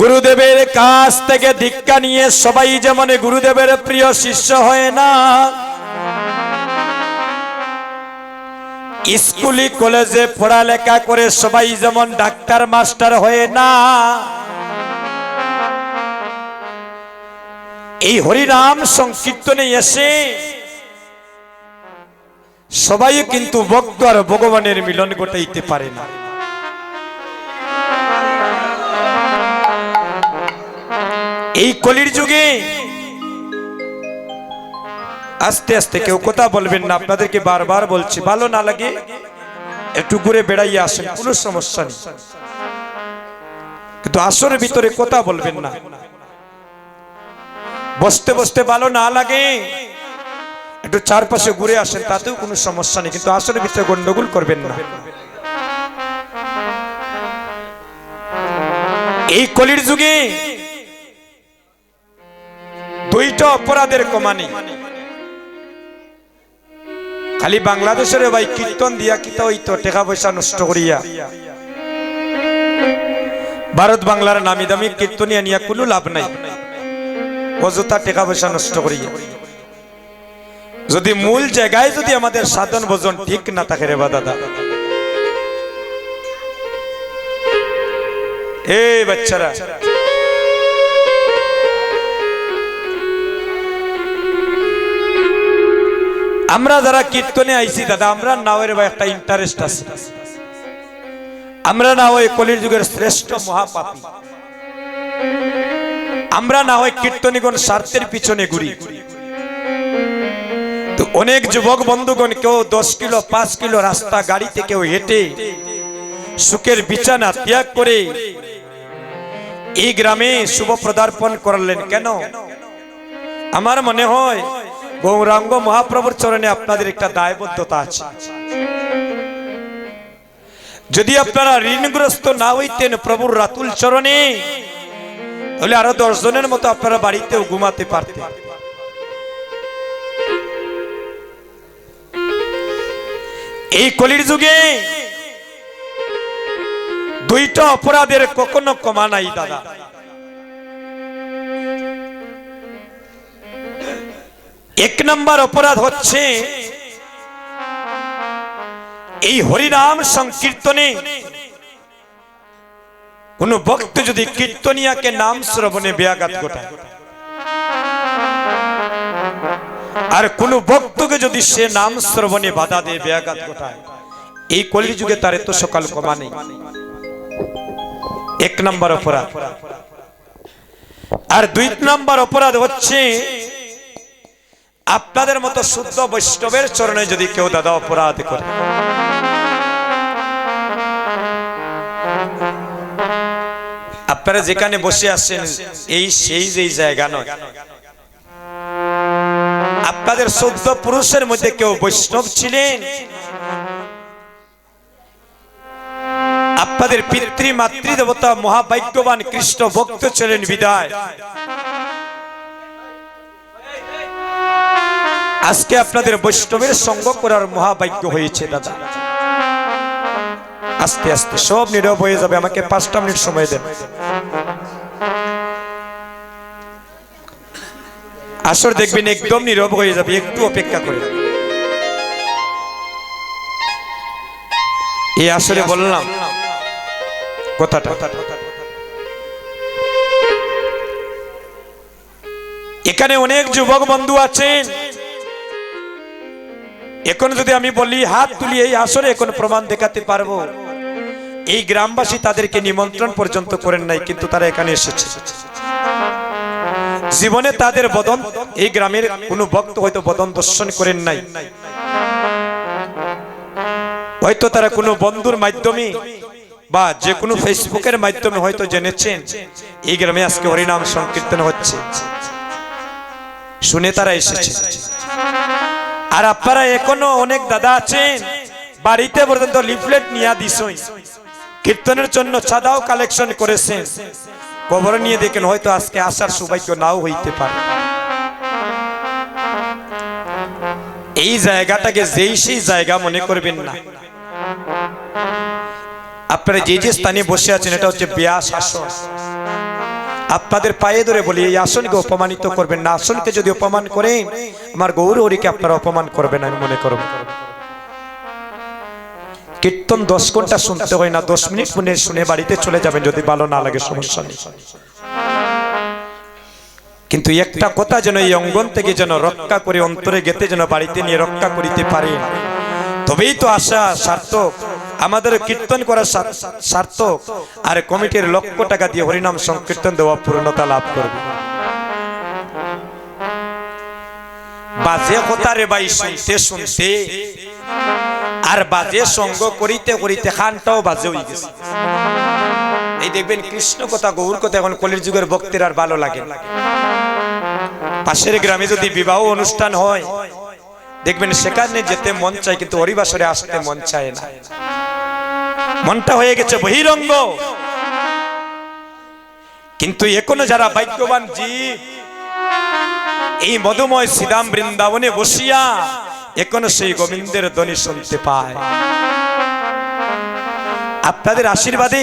গুরুদেবের কাছ থেকে দীক্ষা নিয়ে সবাই যেমন গুরুদেবের প্রিয় শিষ্য হয় না, স্কুলে, কলেজে পড়ালেখা করে সবাই যেমন ডাক্তার, মাস্টার হয় না। এই হরিনাম সংকীর্তনে এসে সবাই কিন্তু ভক্ত আর ভগবানের মিলন ঘটাইতে পারে না। এই কলির যুগে আস্তে আস্তে কেউ কথা বলবেন না আপনাদেরকে বারবার বলছি ভালো না লাগে একটু ঘুরে বেড়াইয়ে আসেন কোনো সমস্যা নেই। কিন্তু আসরের ভিতরে কথা বলবেন না। বসতে বসতে ভালো না লাগে। একটু চারপাশে ঘুরে আসেন তাতেও কোনো সমস্যা নেই কিন্তু আসরের ভিতরে গন্ডগোল করবেন না। এই কলির যুগে দুইটা অপরাধের কমানি। খালি বাংলাদেশের ভাই কীর্তন দিয়া কিতা হইতো, টাকা পয়সা নষ্ট করিয়া। ভারত বাংলার নামি দামি কীর্তনিয়া নিয়া কোনো লাভ নাই। অযথা টাকা পয়সা নষ্ট করিয়া। যদি মূল জায়গায় যদি আমাদের সাধন ভোজন ঠিক না থাকে রে বা দাদা। এই বাচ্চারা আমরা যারা কীর্তনে আইছি দাদা, আমরা নাওয়ের একটা ইন্টারেস্ট আছে। আমরা না হয় কলির যুগের শ্রেষ্ঠ মহাপাপী। আমরা না হয় কীর্তনীগণ স্বার্থের পিছনে ঘুরি। তো অনেক যুবক বন্ধুগণ, কেউ দশ কিলো, পাঁচ কিলো রাস্তা গাড়িতে কেউ হেঁটে সুখের বিছানা ত্যাগ করে এই গ্রামে শুভ পদার্পণ করলেন কেন? আমার মনে হয় গৌরাঙ্গ মহাপ্রভুর চরণে আপনাদের একটা দায়বদ্ধতা আছে। যদি আপনারা ঋণগ্রস্ত না হইতেন প্রভুর রাতুল চরণে, তাহলে আরও দশ জনের মতো আপনারা বাড়িতেও ঘুমাতে পারতেন। এই কলির যুগে দুইটা অপরাধের কখনো কমা নাই দাদা। এক নম্বর অপরাধ হচ্ছে এই হরিনাম সংকীর্তনে কোন ভক্ত যদি কীর্তনিয়াকে নাম শ্রবণে ব্যাঘাত ঘটায়, আর কোন ভক্তকে যদি সে নাম শ্রবণে বাধা দেয় ব্যাঘাত ঘটায়, এই কলির যুগে তার এত সকাল কমা নেই। এক নম্বর অপরাধ। আর দুই নম্বর অপরাধ হচ্ছে আপনাদের মতো শুদ্ধ বৈষ্ণবের চরণে যদি কেউ দাদা অপরাধ করে। আপনারা যেখানে বসে আছেন, এই সেই যেই জায়গা নয়। আপনাদের শুদ্ধ পুরুষের মধ্যে কেউ বৈষ্ণব ছিলেন? আপনাদের পিতৃ মাতৃ দেবতা মহাভাগ্যবান কৃষ্ণ ভক্ত ছিলেন বিদায়। আজকে আপনাদের বৈষ্ণবের সঙ্গ করার মহাভাগ্য হয়েছে, দাদা। আস্তে আস্তে, সব নীরব হয়ে যাবে, আমাকে পাঁচটা মিনিট সময় দেন। আসর দেখবেন একদম নীরব হয়ে যাবে, একটু অপেক্ষা করে। এই আসরে বললাম, কথাটা। এখানে অনেক যুবক বন্ধু আছেন। এখন যদি আমি বলি, হাত তুলি এই আসরে এখন প্রমাণ দেখাতে পারব। এই গ্রামবাসী তাদেরকে নিমন্ত্রণ পর্যন্ত করেন নাই, কিন্তু তারা এখানে এসেছে। জীবনে তাদের বদন, এই গ্রামের কোনো ভক্ত হয়তো বদন দর্শন করেন নাই। হয়তো তারা কোনো বন্ধুর মাধ্যমে বা যে কোনো ফেসবুকের মাধ্যমে হয়তো জেনেছেন, এই গ্রামে আজকে হরিনাম সংকীর্তন হচ্ছে। শুনে তারা এসেছে। আর আপনারা এখনও অনেক দাদা আছেন, বাড়িতে পর্যন্ত লিফলেট নিয়ে দিছই কীর্তনের জন্য চাঁদাও কালেকশন করেছেন। খবর নিয়ে দেখেন, হয়তো আজকে আসার সৌভাগ্য নাও হইতে পারে। এই জায়গাটাকে যেই সেই জায়গা মনে করবেন না। আপনারা যে যে স্থানে বসে আছেন, এটা হচ্ছে ব্যাস আসন। আপনাদের পায়ে ধরে বলি, এই আসনকে অপমানিত করবেন না। আসনকে যদি অপমান করেন, আমার গৌর হরিকে আপনারা অপমান করবেন আমি মনে করব। কীর্তন দশ ঘণ্টা শুনতে হয় না, দশ মিনিট মনে শুনে বাড়িতে চলে যাবেন যদি ভালো না লাগে, সমস্যা নেই। কিন্তু একটা কথা যেন এই অঙ্গন থেকে যেন রক্ষা করে, অন্তরে গেতে যেন বাড়িতে নিয়ে রক্ষা করিতে পারে তবেই তো আশা সার্থক, আমাদের কীর্তন করা সার- সার্থক, আর কমিটির লক্ষ টাকা দিয়ে হরিনাম সংকীর্তন দেওয়া পূর্ণতা লাভ করবে। বাজে কথা রে ভাই, শুনতে শুনতে, আর বাজে সঙ্গ করিতে করিতে খানটাও বাজে হয়ে গেছে। এই দেখবেন কৃষ্ণ কথা, গৌর কথা, এখন কলির যুগের ভক্তের আর ভালো লাগে পাশের গ্রামে যদি বিবাহ অনুষ্ঠান হয় দেখবেন সেখানে যেতে মন চায়, কিন্তু হরিবাসরে আসতে মন চায় না। মনটা হয়ে গেছে বহিরঙ্গ। কিন্তু এখনও যারা ভাগ্যবান জীব এই মধুময় শ্রীরাম বৃন্দাবনে বসিয়া এখনও সেই গোবিন্দের ধ্বনি শুনতে পায়। আপনাদের আশীর্বাদে,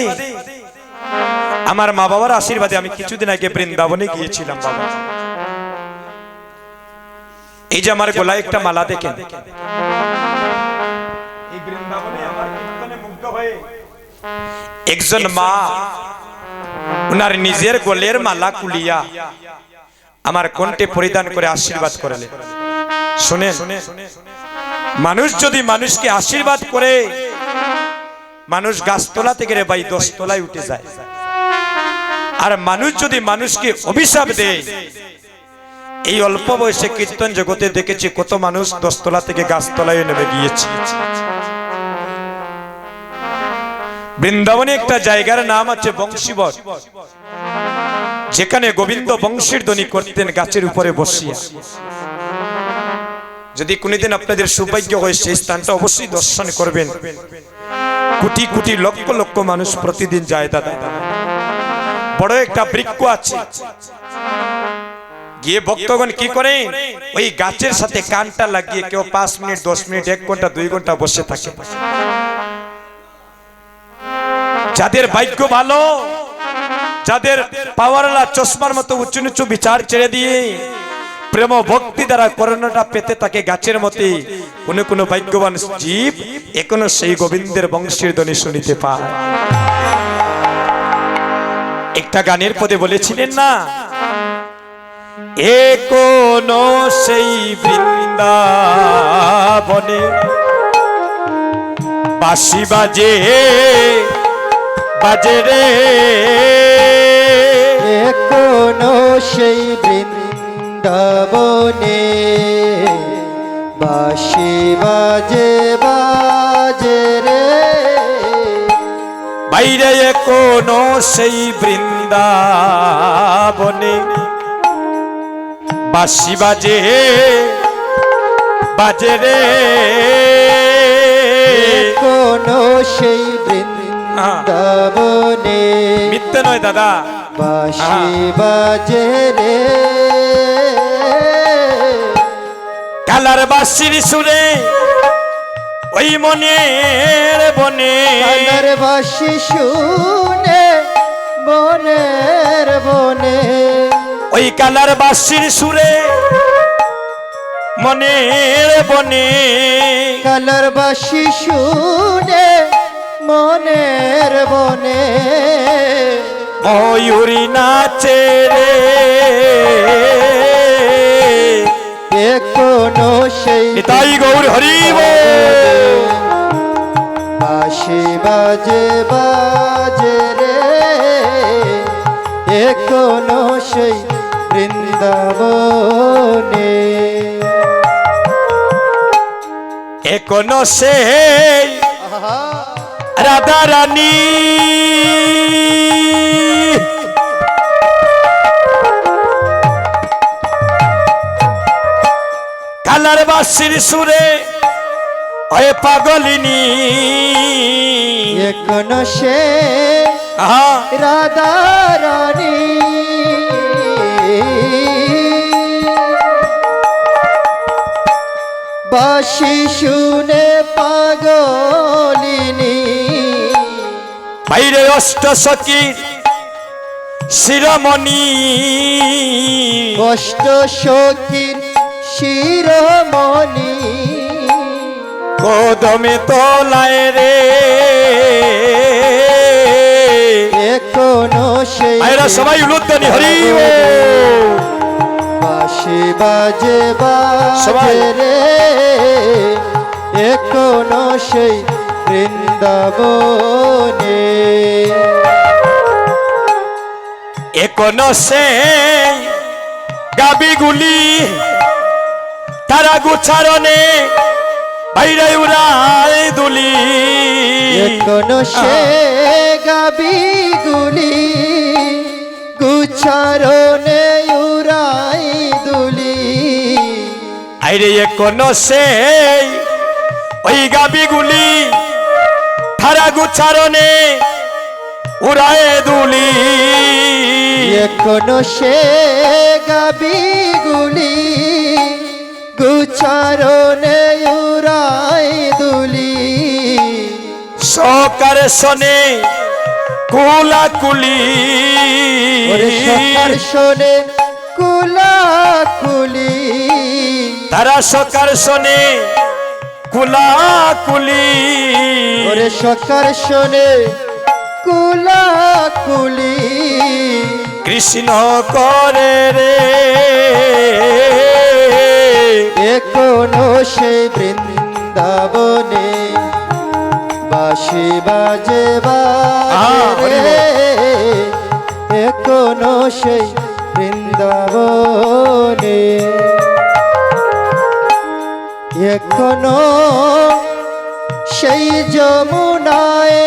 আমার মা বাবার আশীর্বাদে আমি কিছুদিন আগে বৃন্দাবনে গিয়েছিলাম, বাবা। এই যে আমার গলায় একটা মালা দেখেন। একজন মা উনার নিজের গোলের মালা কুলিয়া আমার কণ্ঠে পরিধান করে আশীর্বাদ করলেন শুনে মানুষ যদি মানুষকে আশীর্বাদ করে মানুষ গাছতলা থেকে রে ভাই দশতলায় উঠে যায়। আর মানুষ যদি মানুষকে অভিশাপ দেয় এই অল্প বয়সে কীর্তন জগতে দেখেছি কত মানুষ দশতলা থেকে গাছতলায় নেমে গিয়েছে। বৃন্দাবনে একটা জায়গার নাম আছে বংশীবট। যেখানে গোবিন্দ বংশীর ধ্বনি করতেন গাছের উপরে বসিয়া। যদি কোনদিন আপনাদের সৌভাগ্য হয়, সেই স্থানটা অবশ্যই দর্শন করবেন। কোটি কোটি লক্ষ লক্ষ মানুষ প্রতিদিন যায় দাদা। বড় একটা বৃক্ষ আছে। গিয়ে ভক্তগণ কি করে? ওই গাছের সাথে কানটা লাগিয়ে কেউ পাঁচ মিনিট দশ মিনিট এক ঘণ্টা দুই ঘণ্টা বসে থাকে। যাদের ভাগ্য ভালো যাদের পাওয়ারলা চশমার মতো উঁচু নিচু বিচার ছেড়ে দিয়ে প্রেম ভক্তি দ্বারা করোনাটা পেতে থাকে গাছের মতে কোন কোন ভাগ্যবান জীব এখনও সেই গোবিন্দের বংশের ধ্বনি শুনিতে পায়। একটা গানের পদে বলেছিলেন না এ কোন সেই বৃন্দাবনে বাসি বাজে বাজে রে। এখনও সেই বৃন্দাবনে বাসি বাজে বাজে রে। বাইরে কোন সেই বৃন্দাবনে বাসি বাজে বাজে রে। এখনও সেই বৃন্দাবনে মিথ্যে নয় দাদা। বাসি বাজে রে। কালার বাসির সুরে ওই মনের বনে। কালার বাসি শুনে বনের বনে। ওই কালার বাসির সুরে মনের বনে। কালার বাসি শুনে মনের বনে। ময়ূরী নাচে রে। এখনও সেই তাই গৌর হরিব। বাসি বাজে বাজে রে। এখনও সেই বৃন্দাবনে এখনও সেই রাধা রানী। কালার বাসির সুরে ওই পাগলিনী। এখনও সে রাধা রানী। বাসি শুনে পাগলিনী। বাইরে অষ্ট সখীর শিরমণি। কষ্ট সখীর শিরমণি। কদমে তোলায় রে। এখনও সেই সবাই উলুদ্দানি হরি বাসি বাজে। বাজে রে। এখনও সেই বৃন্দাবনে। এখনও সে গাবিগুলি তারা গুছারণে বাইরে উড়াই দুলি। এখনও সে গাবিগুলি গুছারণে আইরে এখনও সে ওই গাবিগুলি তারা গুছারণে উড়ায় দুলি। এখনও সে গাবিগুলি গুছারণে উড়াই দুলি? সকার শনে কুলা কুলি ওরে সকার শোনে কুলা কুলি তারা সকার শনে কুলা কুলি ওরে সকার শোনে কুলা কুলি কৃষ্ণ করে রে। এখনও সে বৃন্দাবনে বাসি বাজে বাজে এখনও সেই বৃন্দাবনে এখনও সেই যমুনায়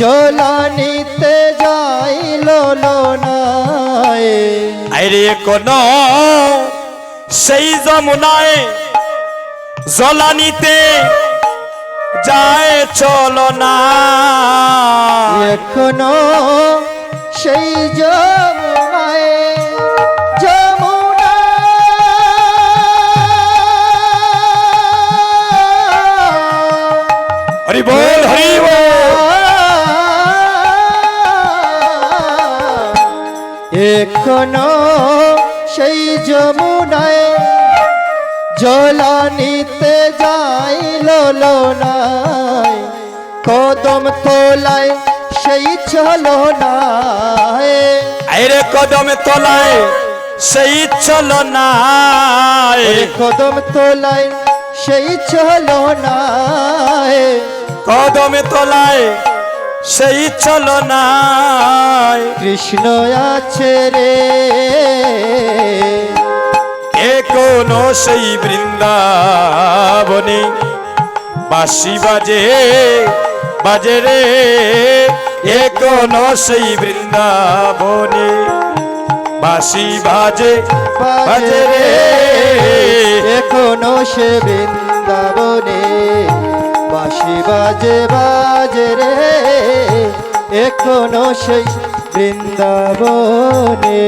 জলানিতে যাইল লোনায়। আরে কোন সেই যমুনায় জলানিতে যায় চলো না এখনও সেই যমুনায় জলানিতে যাইল লোনায় কদম তোলায় সেই চলো নাই। আরে কদমে তলায় সেই চলো না কদম তোলায় সেই চলো নাই। কদমে তলায় সেই চলো না কৃষ্ণ আছে রে। এখনও সেই বৃন্দাবনে। বাসি বাজে বাজে রে। এখনও সেই বৃন্দাবনে বাসি বাজে বাজে রে। এখনও সে বৃন্দাবনে বাসি বাজে বাজে রে। এখনও সেই বৃন্দাবনে।